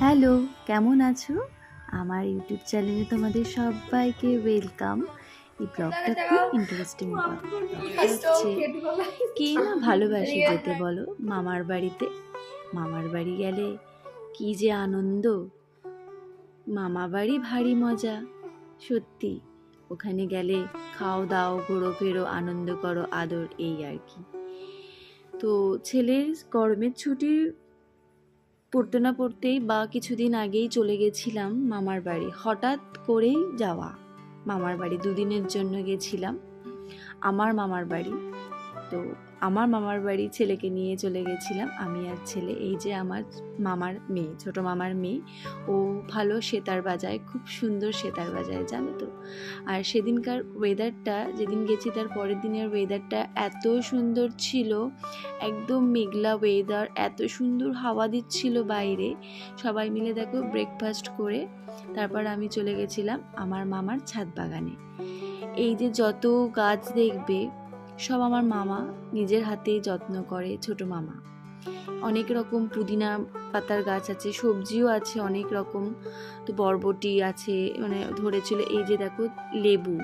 Hello কেমন আছো? আমার ইউটিউব চ্যানেলে তোমাদের সবাইকে ওয়েলকাম। এই ব্লগটা খুব ইন্টারেস্টিং হচ্ছে? কে না ভালোবাসে যেতে বলো? মামার বাড়িতে। মামার বাড়ি গেলে কি যে আনন্দ। মামা বাড়ি ভারী মজা। সত্যি ওখানে গেলে খাও দাও ঘোরো ফেরো আনন্দ করো আদর এই আর কি। তো ছেলের গরমের ছুটি পড়তে না পড়তেই বা কিছুদিন আগেই চলে গেছিলাম মামার বাড়ি। হঠাৎ করেই যাওয়া। মামার বাড়ি দুদিনের জন্য গেছিলাম। আমার মামার বাড়ি। তো আমার মামার বাড়ি ছেলেকে নিয়ে চলে গেছিলাম, আমি আর ছেলে। এই যে আমার মামার মেয়ে, ছোট মামার মেয়ে, ও ভালো সেতার বাজায়, খুব সুন্দর সেতার বাজায়, জানো তো। আর সেদিনকার ওয়েদারটা যেদিন গেছি তার পরের দিনের ওয়েদারটা এত সুন্দর ছিল, একদম মেঘলা ওয়েদার এত সুন্দর হাওয়া দিচ্ছিল বাইরে। সবাই মিলে দেখো ব্রেকফাস্ট করে তারপর আমি চলে গেছিলাম আমার মামার ছাদ বাগানে। এই যে যত গাছ দেখবে সব আমার মামা নিজের হাতেই যত্ন করে ছোট মামা। অনেক রকম পুদিনা পাতার গাছ আছে, সবজিও আছে অনেক রকম। তো বরবটি আছে মানে ধরেছিল এই যে দেখো লেবু।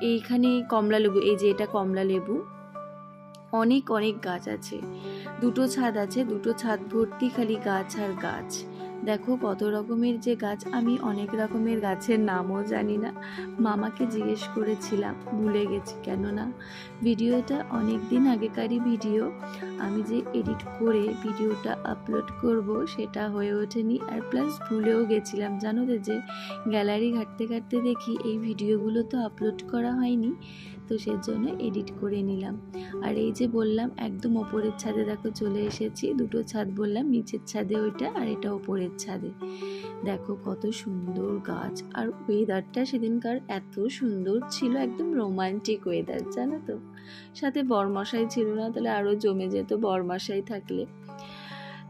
এইখানে কমলা লেবু, এই যে এটা কমলা লেবু। অনেক অনেক গাছ আছে। দুটো ছাদ আছে, দুটো ছাদ ভর্তি খালি গাছ আর গাছ। দেখো কত রকমের যে গাছ, আমি অনেক রকমের গাছের নামও জানি না। মামাকে জিজ্ঞেস করেছিলাম, ভুলে গেছি, কেননা ভিডিওটা অনেক দিন আগেকারই ভিডিও। আমি যে এডিট করে ভিডিওটা আপলোড করব, সেটা হয়ে ওঠেনি, আর প্লাস ভুলেও গেছিলাম। জানো তো যে গ্যালারি ঘাটতে ঘাটতে দেখি, এই ভিডিওগুলো তো আপলোড করা হয়নি, তো সেজন্য এডিট করে নিলাম। আর এই যে বললাম, একদম ওপরের ছাদে দেখো চলে এসেছি, দুটো ছাদ বললাম, নিচের ছাদে ওইটা, আর এটা ওপরের ছাদে। দেখো কত সুন্দর গাছ আর ওয়েদারটা সেদিনকার এত সুন্দর ছিল, একদম রোমান্টিক ওয়েদার জানো তো? সাথে বরমশাই ছিল না, তাহলে আরও জমে যেত বরমশাই থাকলে।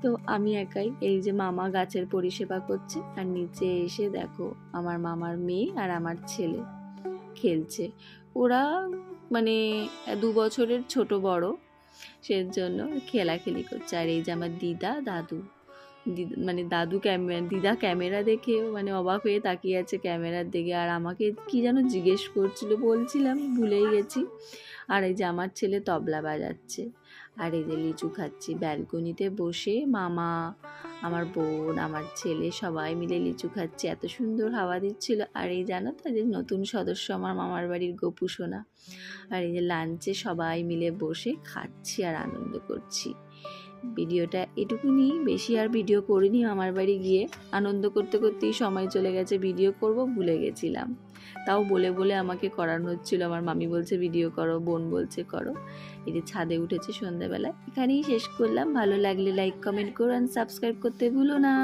তো আমি একাই এই যে মামা গাছের পরিষেবা করছে, আর নিচে এসে দেখো আমার মামার মেয়ে আর আমার ছেলে খেলছে। ওরা মানে দু বছরের ছোট বড়, সেজন্য খেলাখেলি করছে। আর এই যে আমার দাদু, দিদ- মানে দাদু ক্যামেরা দিদা ক্যামেরা দেখে মানে অবাক হয়ে তাকিয়ে আছে ক্যামেরার দিকে। আর আমাকে কি যেন জিজ্ঞেস করছিল, বলছিলাম, ভুলেই গেছি। আর এই যে আমার ছেলে তবলা বাজাচ্ছে। আর এই যে লিচু খাচ্ছি। ব্যালকনিতে বসে মামা, আমার বোন, আমার ছেলে সবাই মিলে লিচু খাচ্ছি। এত সুন্দর হাওয়া দিচ্ছিল। আর এই জানো তো যে নতুন সদস্য আমার মামার বাড়ির গোপু সোনা আর এই যে লাঞ্চে সবাই মিলে বসে খাচ্ছি আর আনন্দ করছি। ভিডিওটা এটুকুনি বেশি আর ভিডিও করিনি, আমার বাড়ি গিয়ে আনন্দ করতে করতেই সময় চলে গেছে, ভিডিও করব, ভুলে গেছিলাম। তাও বলে বলে আমাকে করানো হচ্ছিল, আমার মামি বলছে, ভিডিও করো, বোন বলছে, করো। এই যে ছাদে উঠেছে সন্ধ্যাবেলা, এখানেই শেষ করলাম। ভালো লাগলে লাইক কমেন্ট করো আর সাবস্ক্রাইব করতে ভুলো না।